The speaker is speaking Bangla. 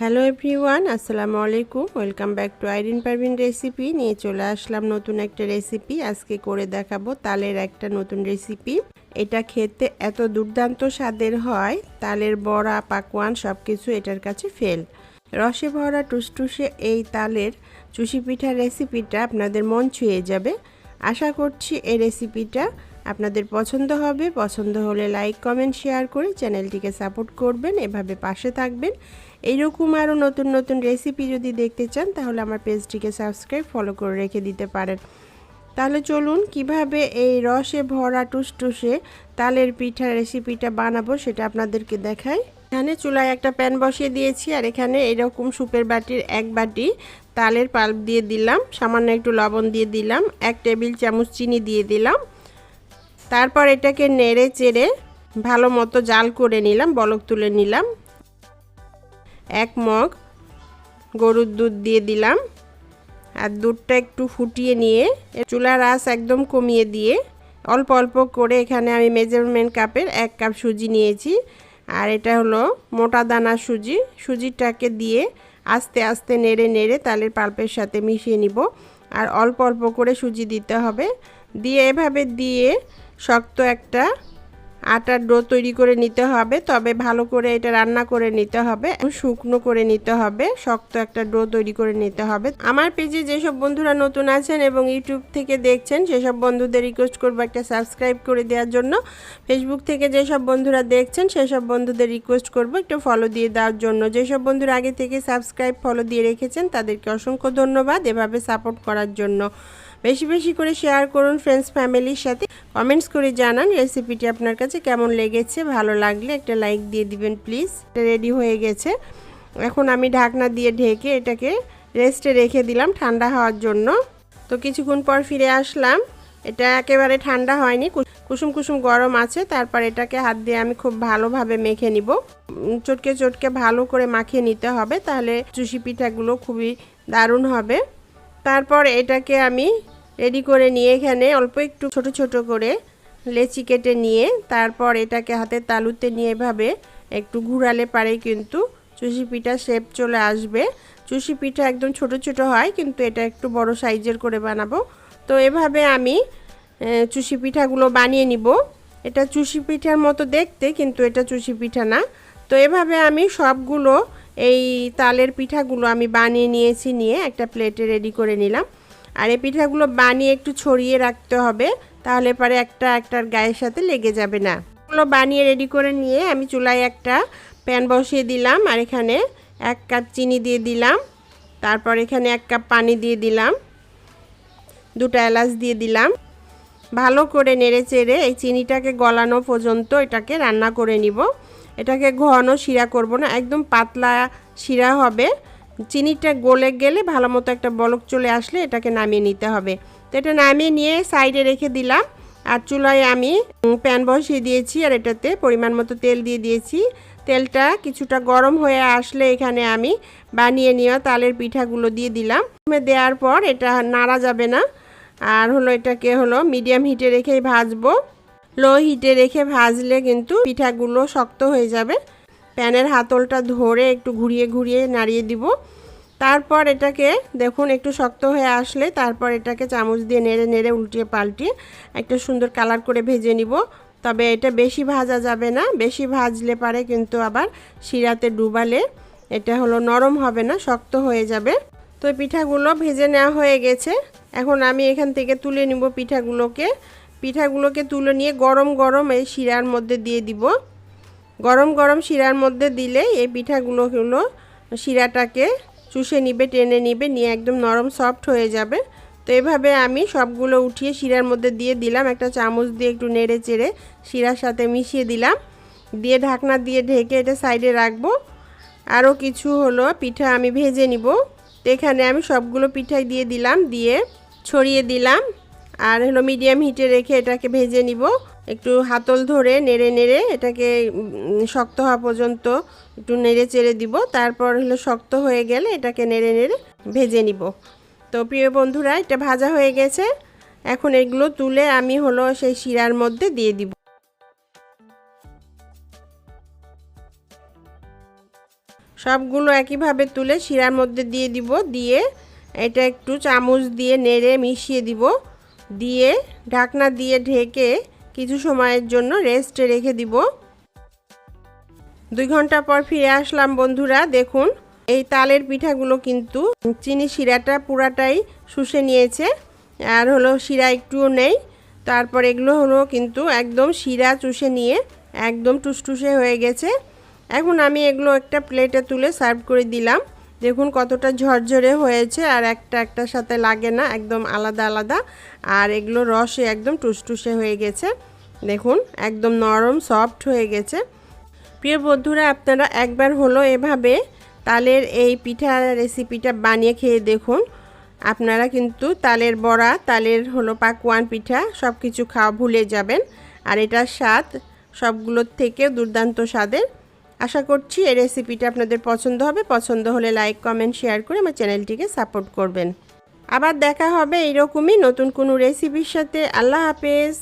হ্যালো এভরিওয়ান আসসালামু আলাইকুম welcome back to Irin Parvin recipe নিয়ে চলে আসলাম নতুন একটা রেসিপি আজকে করে দেখাবো তালের একটা নতুন রেসিপি এটা খেতে এত দুর্দান্ত স্বাদের হয়। তালের বড়া, পাকোয়ান সব কিছু এটার কাছে ফেল রসে ভরা টুসটুসে এই তালের চুষি পিঠার রেসিপিটা আপনাদের মন ছুঁয়ে যাবে। আশা করছি এই রেসিপিটা আপনাদের পছন্দ হবে, পছন্দ হলে লাইক কমেন্ট শেয়ার করে চ্যানেলটিকে সাপোর্ট করবেন, এভাবে পাশে থাকবেন। এইরকম আরও নতুন নতুন রেসিপি যদি দেখতে চান, তাহলে আমার পেজটিকে সাবস্ক্রাইব ফলো করে রেখে দিতে পারেন। তাহলে চলুন, কীভাবে এই রসে ভরা টুসটুসে তালের পিঠা রেসিপিটা বানাবো সেটা আপনাদেরকে দেখাই। এখানে চুলায় একটা প্যান বসিয়ে দিয়েছি, আর এখানে এরকম সুপের বাটির এক বাটি তালের পাল্প দিয়ে দিলাম, সামান্য একটু লবণ দিয়ে দিলাম, এক টেবিল চামচ চিনি দিয়ে দিলাম। তারপর এটাকে নেড়ে চেড়ে ভালো মতো জাল করে নিলাম, বলক তুলে নিলাম। এক মগ গরুর দুধ দিয়ে দিলাম। আর দুধটা একটু ফুটিয়ে নিয়ে চুলার আঁচ একদম কমিয়ে দিয়ে অল্প অল্প করে এখানে আমি মেজারমেন্ট কাপের এক কাপ সুজি নিয়েছি। আর এটা হলো মোটা দানা সুজি। সুজিটাকে দিয়ে আস্তে আস্তে নেড়ে নেড়ে তালের পাল্পের সাথে মিশিয়ে নিব। আর অল্প অল্প করে সুজি দিতে হবে। দিয়ে এভাবে দিয়ে শক্ত একটা আটার ডো তৈরি করে নিতে হবে। তবে ভালো করে এটা রান্না করে নিতে হবে। শুকনো করে নিতে হবে। শক্ত একটা ডো তৈরি করে নিতে হবে। আমার পেজে যেসব বন্ধুরা নতুন আছেন এবং ইউটিউব থেকে দেখছেন, সেসব বন্ধুদের রিকোয়েস্ট করব একটা সাবস্ক্রাইব করে দেওয়ার জন্য। ফেসবুক থেকে যেসব বন্ধুরা দেখছেন, সেসব বন্ধুদের রিকোয়েস্ট করব একটু ফলো দিয়ে দেওয়ার জন্য। যেসব বন্ধুরা আগে থেকে সাবস্ক্রাইব ফলো দিয়ে রেখেছেন, তাদেরকে অসংখ্য ধন্যবাদ এভাবে সাপোর্ট করার জন্য। বেশি বেশি করে শেয়ার করুন ফ্রেন্ডস ফ্যামিলির সাথে। কমেন্টস করে জানান রেসিপিটি আপনার কাছে কেমন লেগেছে, ভালো লাগলে একটা লাইক দিয়ে দিবেন প্লিজ রেডি হয়ে গেছে। এখন আমি ঢাকনা দিয়ে ঢেকে এটাকে রেস্টে রেখে দিলাম ঠান্ডা হওয়ার জন্য। তো কিছুক্ষণ পর ফিরে আসলাম। এটা একেবারে ঠান্ডা হয়নি কুসুম কুসুম গরম আছে, তারপর এটাকে হাত দিয়ে আমি খুব ভালোভাবে মেখে নিব। চটকে চটকে ভালো করে মাখিয়ে নিতে হবে, তাহলে চুষি পিঠাগুলো খুবই দারুণ হবে। তারপর এটাকে আমি রেডি করে নিয়ে এখানে অল্প একটু ছোট ছোট করে লেচি কেটে নিয়ে তারপর এটাকে হাতে তালুতে নিয়ে এভাবে একটু ঘুরালে পারে কিন্তু চুষি পিঠা শেপ চলে আসবে। চুষি পিঠা একদম ছোট ছোট হয় কিন্তু এটা একটু বড় সাইজের করে বানাবো। তো এভাবে আমি চুষি পিঠাগুলো বানিয়ে নিব। এটা চুষি পিঠার মতো দেখতে কিন্তু এটা চুষি পিঠা না। তো এভাবে আমি সবগুলো এই তালের পিঠাগুলো আমি বানিয়ে নিয়েছি নিয়ে একটা প্লেটে রেডি করে নিলাম। আর এই পিঠাগুলো বানিয়ে একটু ছড়িয়ে রাখতে হবে, তাহলে পরে একটা একটার গায়ের সাথে লেগে যাবে না। এগুলো বানিয়ে রেডি করে নিয়ে আমি চুলায় একটা প্যান বসিয়ে দিলাম, আর এখানে এক কাপ চিনি দিয়ে দিলাম, তারপর এখানে এক কাপ পানি দিয়ে দিলাম, দুটো এলাচ দিয়ে দিলাম। ভালো করে নেড়ে চেড়ে এই চিনিটাকে গলানো পর্যন্ত এটাকে রান্না করে নিব। এটাকে ঘন শিরা করব না, একদম পাতলা শিরা হবে। চিনিটা গলে গেলে ভালো মতো একটা বলক চলে আসলে এটাকে নামিয়ে নিতে হবে। তো এটা নামিয়ে নিয়ে সাইডে রেখে দিলাম। আর চুলায় আমি প্যান বসিয়ে দিয়েছি আর এটাতে পরিমাণ মতো তেল দিয়ে দিয়েছি। তেলটা কিছুটা গরম হয়ে আসলে এখানে আমি বানিয়ে নেওয়া তালের পিঠাগুলো দিয়ে দিলাম। দেওয়ার পর এটা নাড়া যাবে না। আর হলো এটাকে হলো মিডিয়াম হিটে রেখেই ভাজবো। লো হিটে রেখে ভাজলে কিন্তু পিঠাগুলো শক্ত হয়ে যাবে। প্যানের হাতলটা ধরে একটু ঘুরিয়ে ঘুরিয়ে নাড়িয়ে দিব। তারপর এটাকে দেখুন একটু শক্ত হয়ে আসলে তারপর এটাকে চামচ দিয়ে নেড়ে নেড়ে উল্টিয়ে পাল্টিয়ে একটা সুন্দর কালার করে ভেজে নিব। তবে এটা বেশি ভাজা যাবে না, বেশি ভাজলে পারে কিন্তু আবার শিরাতে ডুবালে এটা হলো নরম হবে না, শক্ত হয়ে যাবে। তো পিঠাগুলো ভেজে নেওয়া হয়ে গেছে। এখন আমি এখান থেকে তুলে নিব পিঠাগুলোকে। পিঠাগুলোকে তুলে নিয়ে গরম গরম এই শিরার মধ্যে দিয়ে দিব। গরম গরম শিরার মধ্যে দিলে এই পিঠাগুলো হলো শিরাটাকে চুষে নিবে, টেনে নিবে, নিয়ে একদম নরম সফট হয়ে যাবে। তো এভাবে আমি সবগুলো উঠিয়ে শিরার মধ্যে দিয়ে দিলাম। একটা চামচ দিয়ে একটু নেড়ে চেড়ে শিরার সাথে মিশিয়ে দিলাম। দিয়ে ঢাকনা দিয়ে ঢেকে এটা সাইডে রাখব। আরও কিছু হলো পিঠা আমি ভেজে নিব। তো এখানে আমি সবগুলো পিঠাই দিয়ে দিলাম, দিয়ে ছড়িয়ে দিলাম। আর হলো মিডিয়াম হিটে রেখে এটাকে ভেজে নিব। একটু হাতল ধরে নেড়ে নেড়ে এটাকে শক্ত হওয়া পর্যন্ত একটু নেড়ে চেড়ে দিব। তারপর হলো শক্ত হয়ে গেলে এটাকে নেড়ে নেড়ে ভেজে নিব। তো প্রিয় বন্ধুরা, এটা ভাজা হয়ে গেছে। এখন এগুলো তুলে আমি হলো সেই শিরার মধ্যে দিয়ে দিব। সবগুলো একইভাবে তুলে শিরার মধ্যে দিয়ে দিব। দিয়ে এটা একটু চামচ দিয়ে নেড়ে মিশিয়ে দিব। দিয়ে ঢাকনা দিয়ে ঢেকে কিছু সময়ের জন্য রেস্টে রেখে দিব। দুই ঘণ্টা পর ফিরে আসলাম বন্ধুরা, দেখুন, এই তালের পিঠাগুলো কিন্তু চিনি শিরাটা পুরাটাই শুষে নিয়েছে, আর হলো শিরা একটুও নেই। তারপর এগুলো হলো কিন্তু একদম শিরা চুষে নিয়ে একদম টুসটুসে হয়ে গেছে। এখন আমি এগুলো একটা প্লেটে তুলে সার্ভ করে দিলাম। দেখুন কতটা ঝরঝরে হয়েছে আর একটা একটার সাথে লাগে না, একদম আলাদা আলাদা। আর এগুলো রসে একদম টুসটুসে হয়ে গেছে। দেখুন, একদম নরম, সফট হয়ে গেছে। প্রিয় বন্ধুরা, আপনারা একবার হলো এভাবে তালের এই পিঠা রেসিপিটা বানিয়ে খেয়ে দেখুন। আপনারা কিন্তু তালের বড়া, তালের হলো পাকুয়ান পিঠা সব কিছু খাওয়া ভুলে যাবেন। আর এটার স্বাদ সবগুলোর থেকে দুর্দান্ত স্বাদের। আশা করছি এই রেসিপিটা আপনাদের পছন্দ হবে। পছন্দ হলে লাইক কমেন্ট শেয়ার করে আমার চ্যানেলটিকে সাপোর্ট করবেন। আবার দেখা হবে এইরকমই নতুন কোনো রেসিপির সাথে। আল্লাহ হাফেজ।